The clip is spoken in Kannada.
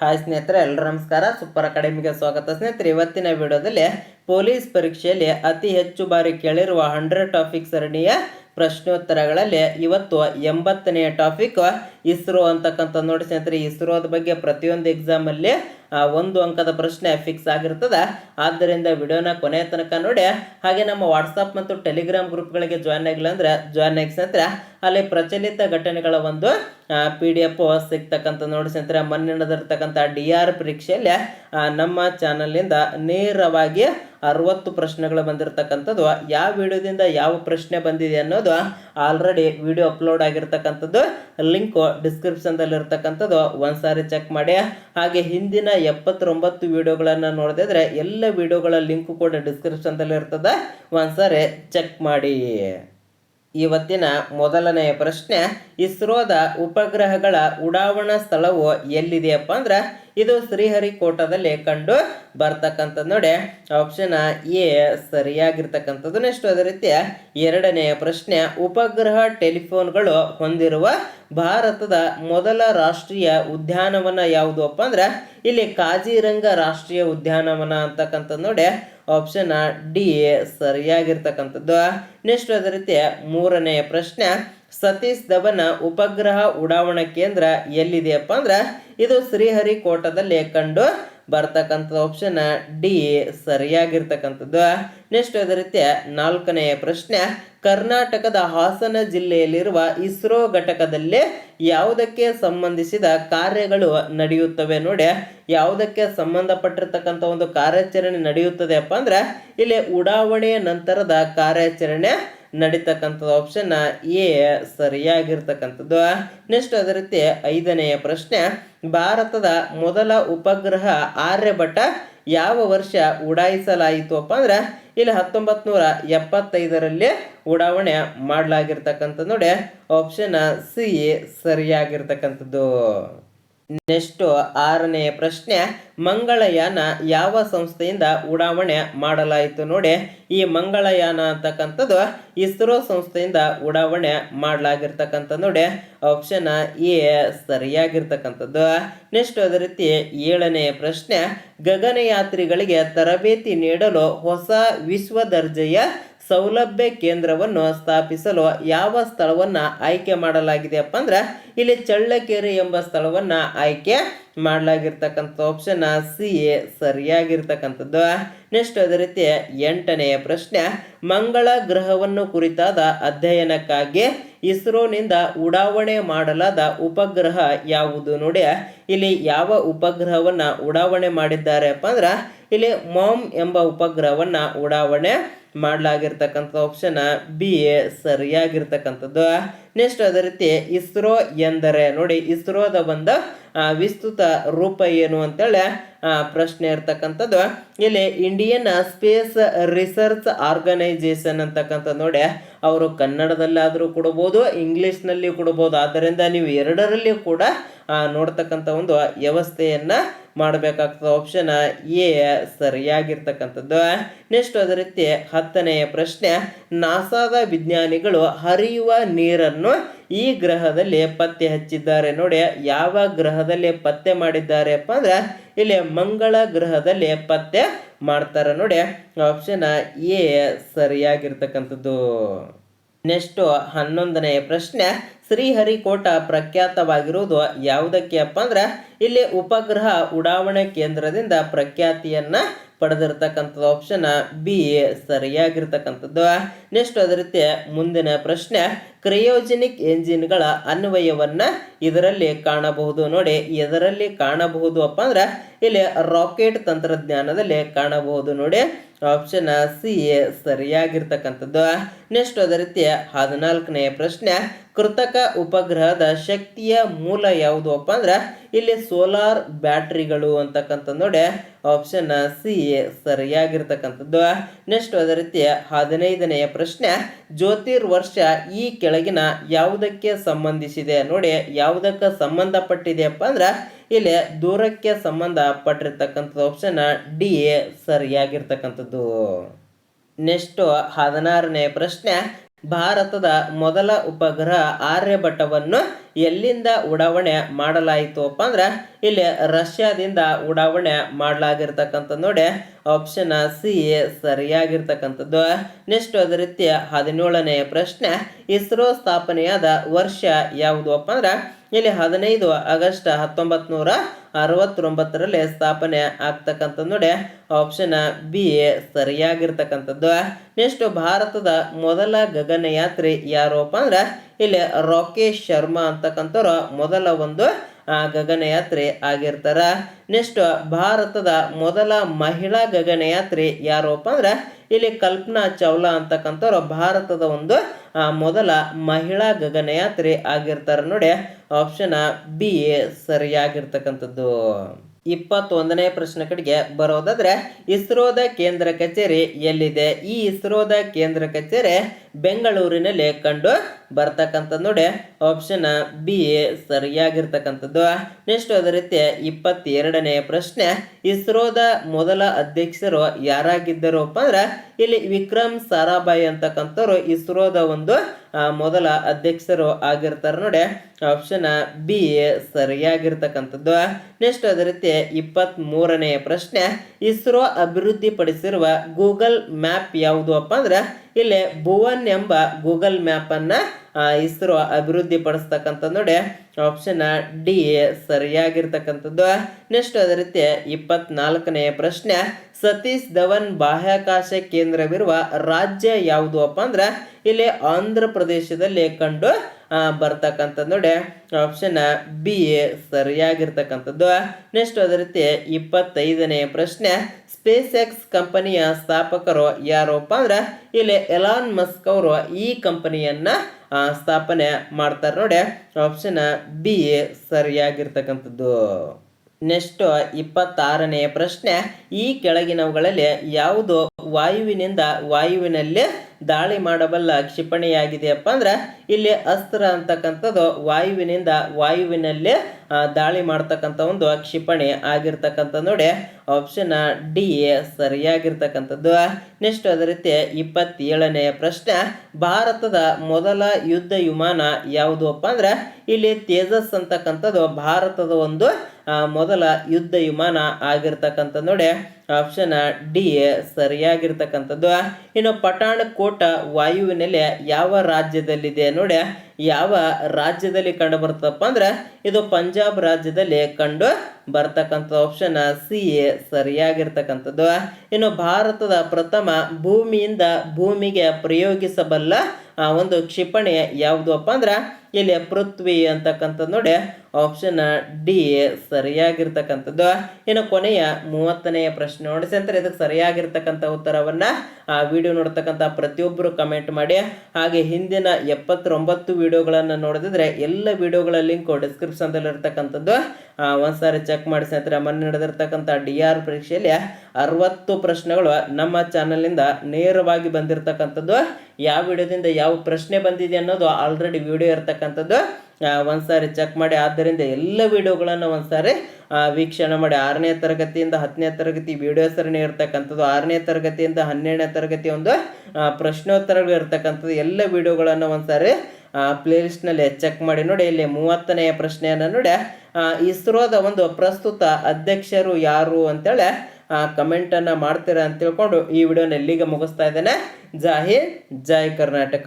ಹಾಯ್ ಸ್ನೇಹಿತರೆ ಎಲ್ಲರೂ ನಮಸ್ಕಾರ. ಸೂಪರ್ ಅಕಾಡೆಮಿಗೆ ಸ್ವಾಗತ ಸ್ನೇಹಿತರೆ. ಇವತ್ತಿನ ವಿಡಿಯೋದಲ್ಲಿ ಪೊಲೀಸ್ ಪರೀಕ್ಷೆಯಲ್ಲಿ ಅತಿ ಹೆಚ್ಚು ಬಾರಿ ಕೇಳಿರುವ ಹಂಡ್ರೆಡ್ ಟಾಪಿಕ್ ಸರಣಿಯ ಪ್ರಶ್ನೋತ್ತರಗಳಲ್ಲಿ ಇವತ್ತು ಎಂಬತ್ತನೆಯ ಟಾಪಿಕ್, ಇಸ್ರೋ ಅಂತಕ್ಕಂಥ ನೋಡಿ ಸ್ನೇಹಿತರೆ, ಇಸ್ರೋದ ಬಗ್ಗೆ ಪ್ರತಿಯೊಂದು ಎಕ್ಸಾಮಲ್ಲಿ ಒಂದು ಅಂಕದ ಪ್ರಶ್ನೆ ಫಿಕ್ಸ್ ಆಗಿರ್ತದೆ. ಆದ್ದರಿಂದ ವಿಡಿಯೋನ ಕೊನೆಯ ತನಕ ನೋಡಿ. ಹಾಗೆ ನಮ್ಮ ವಾಟ್ಸಪ್ ಮತ್ತು ಟೆಲಿಗ್ರಾಮ್ ಗ್ರೂಪ್ಗಳಿಗೆ ಜಾಯ್ನ್ ಆಗಿಲ್ಲ ಅಂದರೆ ಜಾಯ್ನ್ ಆಗಿ ಸ್ನೇಹಿತರೆ, ಅಲ್ಲಿ ಪ್ರಚಲಿತ ಘಟನೆಗಳ ಒಂದು ಪಿ ಡಿ ಎಫ್ ಸಿಗ್ತಕ್ಕಂಥ ನೋಡಿ ಸ್ನೇಹಿತರೆ ಮೊನ್ನೆ ನಡೆದಿರ್ತಕ್ಕಂಥ ಡಿ ಆರ್ ಪರೀಕ್ಷೆಯಲ್ಲಿ ನಮ್ಮ ಚಾನಲ್ನಿಂದ ನೇರವಾಗಿ ಅರವತ್ತು ಪ್ರಶ್ನೆಗಳು ಬಂದಿರತಕ್ಕಂಥದ್ದು ಯಾವ ವಿಡಿಯೋದಿಂದ ಯಾವ ಪ್ರಶ್ನೆ ಬಂದಿದೆ ಅನ್ನೋದು ಆಲ್ರೆಡಿ ವಿಡಿಯೋ ಅಪ್ಲೋಡ್ ಆಗಿರ್ತಕ್ಕಂಥದ್ದು ಲಿಂಕು ಡಿಸ್ಕ್ರಿಪ್ಷನ್ದಲ್ಲಿ ಇರ್ತಕ್ಕಂಥದ್ದು ಒಂದ್ಸಾರಿ ಚೆಕ್ ಮಾಡಿ. ಹಾಗೆ ಹಿಂದಿನ ಎಪ್ಪತ್ತೊಂಬತ್ತು ವಿಡಿಯೋಗಳನ್ನು ನೋಡಿದ್ರೆ ಎಲ್ಲ ವಿಡಿಯೋಗಳ ಲಿಂಕು ಕೂಡ ಡಿಸ್ಕ್ರಿಪ್ಷನ್ದಲ್ಲಿ ಇರ್ತದೆ ಒಂದ್ಸಾರಿ ಚೆಕ್ ಮಾಡಿ. ಇವತ್ತಿನ ಮೊದಲನೆಯ ಪ್ರಶ್ನೆ, ಇಸ್ರೋದ ಉಪಗ್ರಹಗಳ ಉಡಾವಣಾ ಸ್ಥಳವು ಎಲ್ಲಿದೆಯಪ್ಪ ಅಂದ್ರೆ ಇದು ಶ್ರೀಹರಿಕೋಟದಲ್ಲಿ ಕಂಡು ಬರ್ತಕ್ಕಂಥದ್ದು ನೋಡಿ. ಆಪ್ಷನ್ ಎ ಸರಿಯಾಗಿರ್ತಕ್ಕಂಥದ್ದು. ನೆಕ್ಸ್ಟ್ ಅದೇ ರೀತಿಯ ಎರಡನೆಯ ಪ್ರಶ್ನೆ, ಉಪಗ್ರಹ ಟೆಲಿಫೋನ್ಗಳು ಹೊಂದಿರುವ ಭಾರತದ ಮೊದಲ ರಾಷ್ಟ್ರೀಯ ಉದ್ಯಾನವನ ಯಾವುದು ಅಪ್ಪ ಅಂದ್ರೆ, ಇಲ್ಲಿ ಕಾಜಿರಂಗ ರಾಷ್ಟ್ರೀಯ ಉದ್ಯಾನವನ ಅಂತಕ್ಕಂಥದ್ದು ನೋಡಿ. ಆಪ್ಷನ್ ಡಿ ಸರಿಯಾಗಿರ್ತಕ್ಕಂಥದ್ದು. ನೆಕ್ಸ್ಟ್ ಅದೇ ರೀತಿ ಮೂರನೆಯ ಪ್ರಶ್ನೆ, ಸತೀಶ್ ಧವನ್ ಉಪಗ್ರಹ ಉಡಾವಣಾ ಕೇಂದ್ರ ಎಲ್ಲಿದೆಯಪ್ಪ ಅಂದ್ರೆ ಇದು ಶ್ರೀಹರಿಕೋಟದಲ್ಲಿ ಕಂಡು ಬರ್ತಕ್ಕಂಥ ಆಪ್ಷನ್ ಡಿ ಸರಿಯಾಗಿರ್ತಕ್ಕಂಥದ್ದು. ನೆಕ್ಸ್ಟ್ ಅದೇ ರೀತಿ ನಾಲ್ಕನೆಯ ಪ್ರಶ್ನೆ, ಕರ್ನಾಟಕದ ಹಾಸನ ಜಿಲ್ಲೆಯಲ್ಲಿರುವ ಇಸ್ರೋ ಘಟಕದಲ್ಲಿ ಯಾವುದಕ್ಕೆ ಸಂಬಂಧಿಸಿದ ಕಾರ್ಯಗಳು ನಡೆಯುತ್ತವೆ ನೋಡಿ. ಯಾವುದಕ್ಕೆ ಸಂಬಂಧಪಟ್ಟಿರ್ತಕ್ಕಂಥ ಒಂದು ಕಾರ್ಯಾಚರಣೆ ನಡೆಯುತ್ತದೆಯಪ್ಪ ಅಂದ್ರೆ, ಇಲ್ಲಿ ಉಡಾವಣೆಯ ನಂತರದ ಕಾರ್ಯಾಚರಣೆ ನಡೀತಕ್ಕಂಥದ್ದು ಆಪ್ಷನ್ ಎ ಸರಿಯಾಗಿರ್ತಕ್ಕಂಥದ್ದು. ನೆಕ್ಸ್ಟ್ ಅದೇ ರೀತಿ ಐದನೆಯ ಪ್ರಶ್ನೆ, ಭಾರತದ ಮೊದಲ ಉಪಗ್ರಹ ಆರ್ಯಭಟ ಯಾವ ವರ್ಷ ಉಡಾಯಿಸಲಾಯಿತು ಅಪ್ಪ ಅಂದ್ರೆ, ಇಲ್ಲಿ ಹತ್ತೊಂಬತ್ತು ನೂರ ಎಪ್ಪತ್ತೈದರಲ್ಲಿ ಉಡಾವಣೆ ಮಾಡಲಾಗಿರ್ತಕ್ಕಂಥದ್ದು ನೋಡಿ. Option C ಸರಿಯಾಗಿರ್ತಕ್ಕಂಥದ್ದು. ನೆಕ್ಸ್ಟ್ ಆರನೆಯ ಪ್ರಶ್ನೆ, ಮಂಗಳಯಾನ ಯಾವ ಸಂಸ್ಥೆಯಿಂದ ಉಡಾವಣೆ ಮಾಡಲಾಯಿತು ನೋಡಿ. ಈ ಮಂಗಳಯಾನ ಅಂತಕ್ಕಂಥದ್ದು ಇಸ್ರೋ ಸಂಸ್ಥೆಯಿಂದ ಉಡಾವಣೆ ಮಾಡಲಾಗಿರ್ತಕ್ಕಂಥ ನೋಡಿ. ಆಪ್ಷನ್ ಎ ಸರಿಯಾಗಿರ್ತಕ್ಕಂಥದ್ದು. ನೆಕ್ಸ್ಟ್ ಅದೇ ರೀತಿ ಏಳನೆಯ ಪ್ರಶ್ನೆ, ಗಗನಯಾತ್ರಿಗಳಿಗೆ ತರಬೇತಿ ನೀಡಲು ಹೊಸ ವಿಶ್ವ ದರ್ಜೆಯ ಸೌಲಭ್ಯ ಕೇಂದ್ರವನ್ನು ಸ್ಥಾಪಿಸಲು ಯಾವ ಸ್ಥಳವನ್ನ ಆಯ್ಕೆ ಮಾಡಲಾಗಿದೆಯಪ್ಪ ಅಂದ್ರೆ ಇಲ್ಲಿ ಚಳ್ಳಕೆರೆ ಎಂಬ ಸ್ಥಳವನ್ನ ಆಯ್ಕೆ ಮಾಡಲಾಗಿರ್ತಕ್ಕಂಥ ಆಪ್ಷನ್ ಸಿ ಎ ಸರಿಯಾಗಿರ್ತಕ್ಕಂಥದ್ದು. ನೆಕ್ಸ್ಟ್ ಅದೇ ರೀತಿ ಎಂಟನೆಯ ಪ್ರಶ್ನೆ, ಮಂಗಳ ಗ್ರಹವನ್ನು ಕುರಿತಾದ ಅಧ್ಯಯನಕ್ಕಾಗಿ ಇಸ್ರೋನಿಂದ ಉಡಾವಣೆ ಮಾಡಲಾದ ಉಪಗ್ರಹ ಯಾವುದು ನೋಡಿ ಇಲ್ಲಿ ಯಾವ ಉಪಗ್ರಹವನ್ನ ಉಡಾವಣೆ ಮಾಡಿದ್ದಾರೆಪ್ಪ ಅಂದ್ರೆ, ಇಲ್ಲಿ ಮಾಮ್ ಎಂಬ ಉಪಗ್ರಹವನ್ನ ಉಡಾವಣೆ ಮಾಡಲಾಗಿರ್ತಕ್ಕಂಥ ಆಪ್ಷನ್ ಬಿ ಎ ಸರಿಯಾಗಿರ್ತಕ್ಕಂಥದ್ದು. ನೆಕ್ಸ್ಟ್ ಅದೇ ರೀತಿ ಇಸ್ರೋ ಎಂದರೆ, ನೋಡಿ ಇಸ್ರೋದ ಒಂದು ವಿಸ್ತೃತ ರೂಪ ಏನು ಅಂತೇಳಿ ಪ್ರಶ್ನೆ ಇರ್ತಕ್ಕಂಥದ್ದು. ಇಲ್ಲಿ ಇಂಡಿಯನ್ ಸ್ಪೇಸ್ ರಿಸರ್ಚ್ ಆರ್ಗನೈಸೇಷನ್ ಅಂತಕ್ಕಂಥದ್ದು ನೋಡಿ, ಅವರು ಕನ್ನಡದಲ್ಲಾದರೂ ಕೊಡ್ಬೋದು ಇಂಗ್ಲೀಷ್ನಲ್ಲಿ ಕೊಡ್ಬೋದು. ಆದ್ದರಿಂದ ನೀವು ಎರಡರಲ್ಲಿ ಕೂಡ ನೋಡ್ತಕ್ಕಂಥ ಒಂದು ವ್ಯವಸ್ಥೆಯನ್ನ ಮಾಡಬೇಕಾಗ್ತದೆ ಆಪ್ಷನ್ ಎ ಸರಿಯಾಗಿರ್ತಕ್ಕಂಥದ್ದು. ನೆಕ್ಸ್ಟ್ ಅದೇ ರೀತಿ ಹತ್ತನೆಯ ಪ್ರಶ್ನೆ, ನಾಸಾದ ವಿಜ್ಞಾನಿಗಳು ಹರಿಯುವ ನೀರನ್ನು ಈ ಗ್ರಹದಲ್ಲಿ ಪತ್ತೆ ಹಚ್ಚಿದ್ದಾರೆ. ನೋಡಿ, ಯಾವ ಗ್ರಹದಲ್ಲಿ ಪತ್ತೆ ಮಾಡಿದ್ದಾರೆಪ್ಪ ಅಂದ್ರೆ, ಇಲ್ಲಿ ಮಂಗಳ ಗ್ರಹದಲ್ಲಿ ಪತ್ತೆ ಮಾಡ್ತಾರೆ. ನೋಡಿ ಆಪ್ಷನ್ ಎ ಸರಿಯಾಗಿರ್ತಕ್ಕಂಥದ್ದು. ನೆಕ್ಸ್ಟ್ ಹನ್ನೊಂದನೆಯ ಪ್ರಶ್ನೆ, ಶ್ರೀಹರಿಕೋಟ ಪ್ರಖ್ಯಾತವಾಗಿರುವುದು ಯಾವುದಕ್ಕೆ ಅಪ್ಪ ಅಂದ್ರೆ, ಇಲ್ಲಿ ಉಪಗ್ರಹ ಉಡಾವಣೆ ಕೇಂದ್ರದಿಂದ ಪ್ರಖ್ಯಾತಿಯನ್ನ ಪಡೆದಿರ್ತಕ್ಕಂಥದ್ದು ಆಪ್ಷನ್ ಬಿ ಸರಿಯಾಗಿರ್ತಕ್ಕಂಥದ್ದು. ನೆಕ್ಸ್ಟ್ ಅದೇ ರೀತಿ ಮುಂದಿನ ಪ್ರಶ್ನೆ, ಕ್ರಯೋಜೆನಿಕ್ ಎಂಜಿನ್ಗಳ ಅನ್ವಯವನ್ನ ಇದರಲ್ಲಿ ಕಾಣಬಹುದು. ನೋಡಿ ಇದರಲ್ಲಿ ಕಾಣಬಹುದು ಅಪ್ಪ ಅಂದ್ರೆ, ಇಲ್ಲಿ ರಾಕೆಟ್ ತಂತ್ರಜ್ಞಾನದಲ್ಲಿ ಕಾಣಬಹುದು. ನೋಡಿ ಆಪ್ಷನ್ ಸಿ ಎ ಸರಿಯಾಗಿರ್ತಕ್ಕಂಥದ್ದು. ನೆಕ್ಸ್ಟ್ ಅದೇ ರೀತಿ ಹದಿನಾಲ್ಕನೆಯ ಪ್ರಶ್ನೆ, ಕೃತಕ ಉಪಗ್ರಹದ ಶಕ್ತಿಯ ಮೂಲ ಯಾವುದು ಅಪ್ಪ ಅಂದ್ರೆ ಇಲ್ಲಿ ಸೋಲಾರ್ ಬ್ಯಾಟ್ರಿಗಳು ಅಂತಕ್ಕಂಥದ್ದು ನೋಡಿ. ಆಪ್ಷನ್ ಸಿ ಎ ಸರಿಯಾಗಿರ್ತಕ್ಕಂಥದ್ದು. ನೆಕ್ಸ್ಟ್ ಅದೇ ರೀತಿ ಹದಿನೈದನೆಯ ಪ್ರಶ್ನೆ, ಜ್ಯೋತಿರ್ವರ್ಷ ಈ ಕೆಳಗಿನ ಯಾವುದಕ್ಕೆ ಸಂಬಂಧಿಸಿದೆ? ನೋಡಿ, ಯಾವುದಕ್ಕೆ ಸಂಬಂಧಪಟ್ಟಿದೆಯಪ್ಪ ಅಂದ್ರೆ ಇಲ್ಲಿ ದೂರಕ್ಕೆ ಸಂಬಂಧಪಟ್ಟಿರ್ತಕ್ಕಂಥದ್ದು ಆಪ್ಷನ್ ಡಿ ಸರಿಯಾಗಿರ್ತಕ್ಕಂಥದ್ದು. ನೆಕ್ಸ್ಟ್ ಹದಿನಾರನೇ ಪ್ರಶ್ನೆ ಭಾರತದ ಮೊದಲ ಉಪಗ್ರಹ ಆರ್ಯಭಟ್ಟವನ್ನು ಎಲ್ಲಿಂದ ಉಡಾವಣೆ ಮಾಡಲಾಯಿತು ಅಪ್ಪ ಅಂದ್ರೆ ಇಲ್ಲಿ ರಷ್ಯಾದಿಂದ ಉಡಾವಣೆ ಮಾಡಲಾಗಿರ್ತಕ್ಕಂಥ ನೋಡಿ ಆಪ್ಷನ್ ಸಿ ಸರಿಯಾಗಿರ್ತಕ್ಕಂಥದ್ದು. ನೆಕ್ಸ್ಟ್ ಅದೇ ರೀತಿಯ ಹದಿನೇಳನೆಯ ಪ್ರಶ್ನೆ, ಇಸ್ರೋ ಸ್ಥಾಪನೆಯಾದ ವರ್ಷ ಯಾವುದು ಅಪ್ಪ ಅಂದ್ರೆ, ಇಲ್ಲಿ ಹದಿನೈದು ಆಗಸ್ಟ್ ಹತ್ತೊಂಬತ್ತು ನೂರ ಅರವತ್ತೊಂಬತ್ತರಲ್ಲಿ ಸ್ಥಾಪನೆ ಆಗ್ತಕ್ಕಂಥ ನೋಡಿ ಆಪ್ಷನ್ ಬಿ ಸರಿಯಾಗಿರ್ತಕ್ಕಂಥದ್ದು. ನೆಕ್ಸ್ಟ್ ಭಾರತದ ಮೊದಲ ಗಗನಯಾತ್ರಿ ಯಾರಪ್ಪ ಅಂದ್ರೆ ಇಲ್ಲಿ ರಾಕೇಶ್ ಶರ್ಮಾ ಅಂತಕ್ಕಂಥವ್ರು ಮೊದಲ ಒಂದು ಗಗನಯಾತ್ರಿ ಆಗಿರ್ತಾರ. ನೆಕ್ಸ್ಟ್ ಭಾರತದ ಮೊದಲ ಮಹಿಳಾ ಗಗನಯಾತ್ರಿ ಯಾರಪ್ಪ ಅಂದ್ರೆ, ಇಲ್ಲಿ ಕಲ್ಪನಾ ಚಾವ್ಲಾ ಅಂತಕ್ಕಂಥವ್ರು ಭಾರತದ ಒಂದು ಮೊದಲ ಮಹಿಳಾ ಗಗನಯಾತ್ರಿ ಆಗಿರ್ತಾರ ನೋಡಿ. ಆಪ್ಷನ್ ಬಿ ಸರಿಯಾಗಿರ್ತಕ್ಕಂಥದ್ದು. ಇಪ್ಪತ್ತೊಂದನೇ ಪ್ರಶ್ನೆ ಕಡೆಗೆ ಬರೋದಾದ್ರೆ, ಇಸ್ರೋದ ಕೇಂದ್ರ ಕಚೇರಿ ಎಲ್ಲಿದೆ? ಈ ಇಸ್ರೋದ ಕೇಂದ್ರ ಕಚೇರಿ ಬೆಂಗಳೂರಿನಲ್ಲಿ ಕಂಡು ಬರ್ತಕ್ಕಂಥದ್ದು ನೋಡಿ. ಆಪ್ಷನ್ ಬಿ ಸರಿಯಾಗಿರ್ತಕ್ಕಂಥದ್ದು. ನೆಕ್ಸ್ಟ್ ಅದೇ ರೀತಿ ಇಪ್ಪತ್ತೆರಡನೇ ಪ್ರಶ್ನೆ. ಇಸ್ರೋದ ಮೊದಲ ಅಧ್ಯಕ್ಷರು ಯಾರಾಗಿದ್ದರಪ್ಪ ಅಂದ್ರೆ, ಇಲ್ಲಿ ವಿಕ್ರಮ್ ಸಾರಾಭಾಯಿ ಅಂತಕ್ಕಂಥವ್ರು ಇಸ್ರೋದ ಒಂದು ಮೊದಲ ಅಧ್ಯಕ್ಷರು ಆಗಿರ್ತಾರೆ ನೋಡಿ. ಆಪ್ಷನ್ ಬಿ ಸರಿಯಾಗಿರ್ತಕ್ಕಂಥದ್ದು. ನೆಕ್ಸ್ಟ್ ಅದೇ ರೀತಿ ಇಪ್ಪತ್ತ್ ಮೂರನೇ ಪ್ರಶ್ನೆ. ಇಸ್ರೋ ಅಭಿವೃದ್ಧಿಪಡಿಸಿರುವ ಗೂಗಲ್ ಮ್ಯಾಪ್ ಯಾವುದು ಅಪ್ಪ ಅಂದ್ರೆ ಇಲ್ಲಿ ಭುವನ್ ಎಂಬ ಗೂಗಲ್ ಮ್ಯಾಪ್ ಅನ್ನ ಆ, ಇಸ್ರೋ ಅಭಿವೃದ್ಧಿ ಪಡಿಸ್ತಕ್ಕಂಥದ್ದು ನೋಡಿ ಆಪ್ಷನ್ ಡಿ ಸರಿಯಾಗಿರ್ತಕ್ಕಂಥದ್ದು. ನೆಕ್ಸ್ಟ್ ಅದೇ ರೀತಿ ಇಪ್ಪತ್ನಾಲ್ಕನೆಯ ಪ್ರಶ್ನೆ. ಸತೀಶ್ ಧವನ್ ಬಾಹ್ಯಾಕಾಶ ಕೇಂದ್ರವಿರುವ ರಾಜ್ಯ ಯಾವುದು ಅಪ್ಪ ಅಂದ್ರೆ ಇಲ್ಲಿ ಆಂಧ್ರ ಪ್ರದೇಶದಲ್ಲಿ ಕಂಡು ಬರ್ತಕ್ಕಂಥದ್ದು ನೋಡಿ. ಆಪ್ಷನ್ ಬಿ ಸರಿಯಾಗಿರ್ತಕ್ಕಂಥದ್ದು. ನೆಕ್ಸ್ಟ್ ಅದೇ ರೀತಿ ಇಪ್ಪತ್ತೈದನೆಯ ಪ್ರಶ್ನೆ. ಸ್ಪೇಸ್ ಎಕ್ಸ್ ಕಂಪನಿಯ ಸ್ಥಾಪಕರು ಯಾರಪ್ಪ ಅಂದ್ರೆ ಇಲ್ಲಿ ಎಲಾನ್ ಮಸ್ಕ್ ಅವರು ಈ ಕಂಪನಿಯನ್ನ ಸ್ಥಾಪನೆ ಮಾಡ್ತಾರೆ ನೋಡಿ. ಆಪ್ಷನ್ ಬಿ ಸರಿಯಾಗಿರ್ತಕ್ಕಂಥದ್ದು. ನೆಕ್ಸ್ಟ್ ಇಪ್ಪತ್ತಾರನೇ ಪ್ರಶ್ನೆ. ಈ ಕೆಳಗಿನವುಗಳಲ್ಲಿ ಯಾವುದು ವಾಯುವಿನಿಂದ ವಾಯುವಿನಲ್ಲಿ ದಾಳಿ ಮಾಡಬಲ್ಲ ಕ್ಷಿಪಣಿಯಾಗಿದೆಯಪ್ಪ ಅಂದ್ರೆ, ಇಲ್ಲಿ ಅಸ್ತ್ರ ಅಂತಕ್ಕಂಥದ್ದು ವಾಯುವಿನಿಂದ ವಾಯುವಿನಲ್ಲಿ ದಾಳಿ ಮಾಡ್ತಕ್ಕಂಥ ಒಂದು ಕ್ಷಿಪಣಿ ಆಗಿರ್ತಕ್ಕಂಥ ನೋಡಿ. ಆಪ್ಷನ್ ಡಿ ಸರಿಯಾಗಿರ್ತಕ್ಕಂಥದ್ದು. ನೆಕ್ಸ್ಟ್ ಅದೇ ರೀತಿ ಇಪ್ಪತ್ತೇಳನೇ ಪ್ರಶ್ನೆ. ಭಾರತದ ಮೊದಲ ಯುದ್ಧ ವಿಮಾನ ಯಾವುದು ಅಪ್ಪ ಅಂದ್ರೆ, ಇಲ್ಲಿ ತೇಜಸ್ ಅಂತಕ್ಕಂಥದ್ದು ಭಾರತದ ಒಂದು ಮೊದಲ ಯುದ್ಧ ವಿಮಾನ ಆಗಿರ್ತಕ್ಕಂಥ ನೋಡಿ. ಆಪ್ಷನ್ ಡಿ ಸರಿಯಾಗಿರ್ತಕ್ಕಂಥದ್ದು. ಇನ್ನು ಪಟಾಣಕೋಟ ವಾಯುವಿನಲ್ಲಿ ಯಾವ ರಾಜ್ಯದಲ್ಲಿದೆ ನೋಡಿ. ಯಾವ ರಾಜ್ಯದಲ್ಲಿ ಕಂಡು ಬರ್ತದಪ್ಪ ಅಂದ್ರೆ ಇದು ಪಂಜಾಬ್ ರಾಜ್ಯದಲ್ಲಿ ಕಂಡು ಬರ್ತಕ್ಕಂಥ ಆಪ್ಷನ್ ಸಿ ಎ ಸರಿಯಾಗಿರ್ತಕ್ಕಂಥದ್ದು. ಇನ್ನು ಭಾರತದ ಪ್ರಥಮ ಭೂಮಿಯಿಂದ ಭೂಮಿಗೆ ಪ್ರಯೋಗಿಸಬಲ್ಲ ಆ, ಒಂದು ಕ್ಷಿಪಣಿ ಯಾವುದು ಅಪ್ಪ ಅಂದ್ರೆ ಇಲ್ಲಿ ಪೃಥ್ವಿ ಅಂತಕ್ಕಂಥದ್ದು ನೋಡಿ. ಆಪ್ಷನ್ ಡಿ ಸರಿಯಾಗಿರ್ತಕ್ಕಂಥದ್ದು. ಇನ್ನು ಕೊನೆಯ ಮೂವತ್ತನೆಯ ಪ್ರಶ್ನೆ ನೋಡಿ ಅಂದ್ರೆ ಇದಕ್ಕೆ ಸರಿಯಾಗಿರ್ತಕ್ಕಂಥ ಉತ್ತರವನ್ನ ಆ ವಿಡಿಯೋ ನೋಡ್ತಕ್ಕಂಥ ಪ್ರತಿಯೊಬ್ಬರು ಕಮೆಂಟ್ ಮಾಡಿ. ಹಾಗೆ ಹಿಂದಿನ ಎಪ್ಪತ್ತೊಂಬತ್ತು ವಿಡಿಯೋಗಳನ್ನು ನೋಡಿದ್ರೆ ಎಲ್ಲ ವಿಡಿಯೋಗಳ ಲಿಂಕ್ ಡಿಸ್ಕ್ರಿಪ್ಷನ್ದಲ್ಲಿ ಇರ್ತಕ್ಕಂಥದ್ದು ಆ, ಒಂದ್ಸಾರಿ ಚೆಕ್ ಮಾಡಿ ಸ್ನೇಹಿತರೆ, ಮೊನ್ನೆ ನಡೆದಿರ್ತಕ್ಕಂಥ ಡಿ ಆರ್ ಪರೀಕ್ಷೆಯಲ್ಲಿ ಅರವತ್ತು ಪ್ರಶ್ನೆಗಳು ನಮ್ಮ ಚಾನಲ್ನಿಂದ ನೇರವಾಗಿ ಬಂದಿರತಕ್ಕಂಥದ್ದು. ಯಾವ ವಿಡಿಯೋದಿಂದ ಯಾವ ಪ್ರಶ್ನೆ ಬಂದಿದೆ ಅನ್ನೋದು ಆಲ್ರೆಡಿ ವಿಡಿಯೋ ಇರ್ತಕ್ಕಂಥದ್ದು. ಒಂದ್ಸಾರಿ ಚೆಕ್ ಮಾಡಿ, ಆದ್ದರಿಂದ ಎಲ್ಲ ವಿಡಿಯೋಗಳನ್ನು ಒಂದ್ಸಾರಿ ವೀಕ್ಷಣೆ ಮಾಡಿ. ಆರನೇ ತರಗತಿಯಿಂದ ಹತ್ತನೇ ತರಗತಿ ವಿಡಿಯೋ ಸರಣಿ ಇರ್ತಕ್ಕಂಥದ್ದು. ಆರನೇ ತರಗತಿಯಿಂದ ಹನ್ನೆರಡನೇ ತರಗತಿ ಒಂದು ಪ್ರಶ್ನೋತ್ತರಗಳು ಇರ್ತಕ್ಕಂಥದ್ದು. ಎಲ್ಲ ವಿಡಿಯೋಗಳನ್ನು ಒಂದ್ಸಾರಿ ಪ್ಲೇಲಿಸ್ಟ್ನಲ್ಲಿ ಚೆಕ್ ಮಾಡಿ ನೋಡಿ, ಇಲ್ಲಿ ಮೂವತ್ತನೆಯ ಪ್ರಶ್ನೆಯನ್ನು ನೋಡಿ. ಇಸ್ರೋದ ಒಂದು ಪ್ರಸ್ತುತ ಅಧ್ಯಕ್ಷರು ಯಾರು ಅಂತೇಳಿ ಕಮೆಂಟನ್ನು ಮಾಡ್ತೀರಾ ಅಂತ ತಿಳ್ಕೊಂಡು ಈ ವಿಡಿಯೋನ ಎಲ್ಲಿಗೆ ಮುಗಿಸ್ತಾ ಇದ್ದೇನೆ. ಜೈ ಹಿಂದ್, ಜೈ ಕರ್ನಾಟಕ.